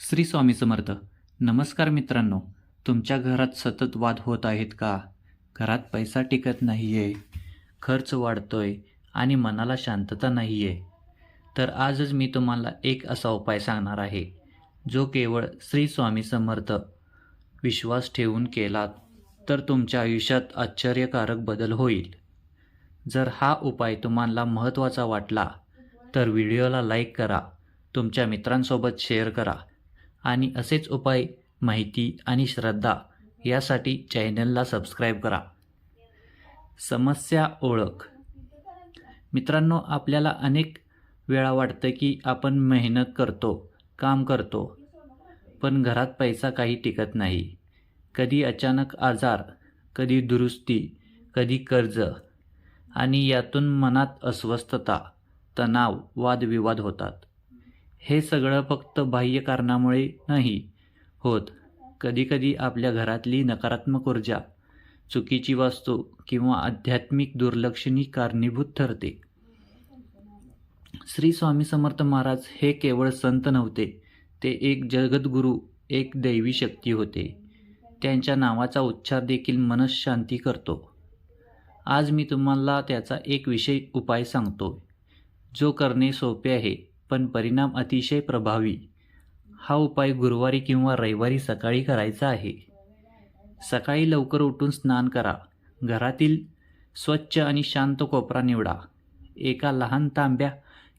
श्री स्वामी समर्थ. नमस्कार मित्रांनो. तुमच्या घरात सतत वाद होत आहेत का? घरात पैसा टिकत नाही आहे खर्च वाढतो आहे आणि मनाला शांतता नाही आहे तर आजच मी तुम्हाला एक असा उपाय सांगणार आहे जो केवळ श्री स्वामी समर्थ विश्वास ठेवून केला तर तुमच्या आयुष्यात आश्चर्यकारक बदल होईल. जर हा उपाय तुम्हाला महत्त्वाचा वाटला तर व्हिडिओला लाईक करा तुमच्या मित्रांसोबत शेअर करा आणि असेच उपाय माहिती आणि श्रद्धा यासाठी चॅनलला सबस्क्राईब करा. समस्या ओळख. मित्रांनो आपल्याला अनेक वेळा वाटतं की आपण मेहनत करतो काम करतो पण घरात पैसा काही टिकत नाही. कधी अचानक आजार कधी दुरुस्ती कधी कर्ज आणि यातून मनात अस्वस्थता तणाव वादविवाद होतात. हे सगळं फक्त बाह्य कारणामुळे नाही होत. कधीकधी आपल्या घरातली नकारात्मक ऊर्जा चुकीची वास्तू किंवा आध्यात्मिक दुर्लक्षणी कारणीभूत ठरते. श्री स्वामी समर्थ महाराज हे केवळ संत नव्हते ते एक जगद्गुरू एक दैवी शक्ती होते. त्यांच्या नावाचा उच्चार देखील मनशांती करतो. आज मी तुम्हाला त्याचा एक विषय उपाय सांगतो. जो करणे सोपे आहे पण परिणाम अतिशय प्रभावी. हा उपाय गुरुवारी किंवा रविवारी सकाळी करायचा आहे. सकाळी लवकर उठून स्नान करा. घरातील स्वच्छ आणि शांत कोपरा निवडा. एका लहान तांब्या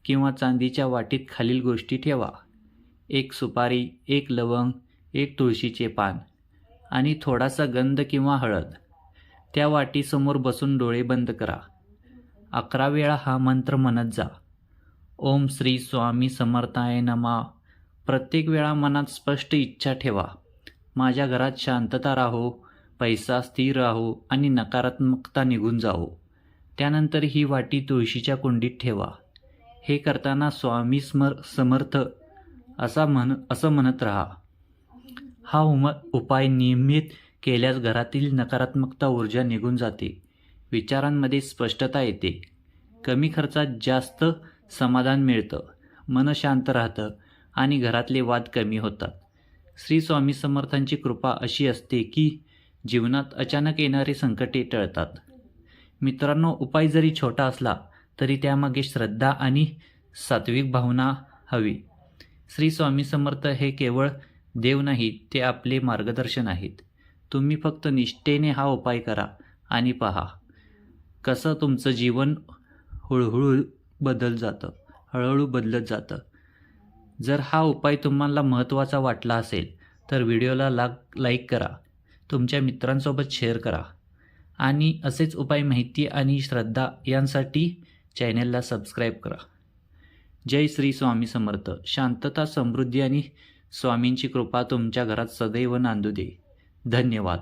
किंवा चांदीच्या वाटीत खालील गोष्टी ठेवा. एक सुपारी एक लवंग एक तुळशीचे पान आणि थोडासा गंध किंवा हळद. त्या वाटीसमोर बसून डोळे बंद करा. अकरा वेळा हा मंत्र म्हणत जा. ओम श्री स्वामी समर्थाय नमा. प्रत्येक वेळा मनात स्पष्ट इच्छा ठेवा. माझ्या घरात शांतता राहो पैसा स्थिर राहो आणि नकारात्मकता निघून जाओ. त्यानंतर ही वाटी तुळशीच्या कुंडीत ठेवा. हे करताना स्वामी स्मर समर्थ असा म्हण असं म्हणत राहा. हा उम उपाय नियमित केल्यास घरातील नकारात्मकता ऊर्जा निघून जाते. विचारांमध्ये स्पष्टता येते. कमी खर्चात जास्त समाधान मिळतं मन शांत राहतं आणि घरातले वाद कमी होतात. श्री स्वामी समर्थांची कृपा अशी असते की जीवनात अचानक येणारे संकटे टळतात. मित्रांनो उपाय जरी छोटा असला तरी त्यामागे श्रद्धा आणि सात्विक भावना हवी. श्री स्वामी समर्थ हे केवळ देव नाहीत ते आपले मार्गदर्शन आहेत. तुम्ही फक्त निष्ठेने हा उपाय करा आणि पहा. कसं तुमचं जीवन हळूहळू बदल जातं हळूहळू बदलत जातं. जर हा उपाय तुम्हाला महत्त्वाचा वाटला असेल तर व्हिडिओला लाग लाईक करा. तुमच्या मित्रांसोबत शेअर करा. आणि असेच उपाय माहिती आणि श्रद्धा यांसाठी चॅनेलला सबस्क्राईब करा. जय श्री स्वामी समर्थ. शांतता समृद्धी आणि स्वामींची कृपा तुमच्या घरात सदैव नांदू दे. धन्यवाद.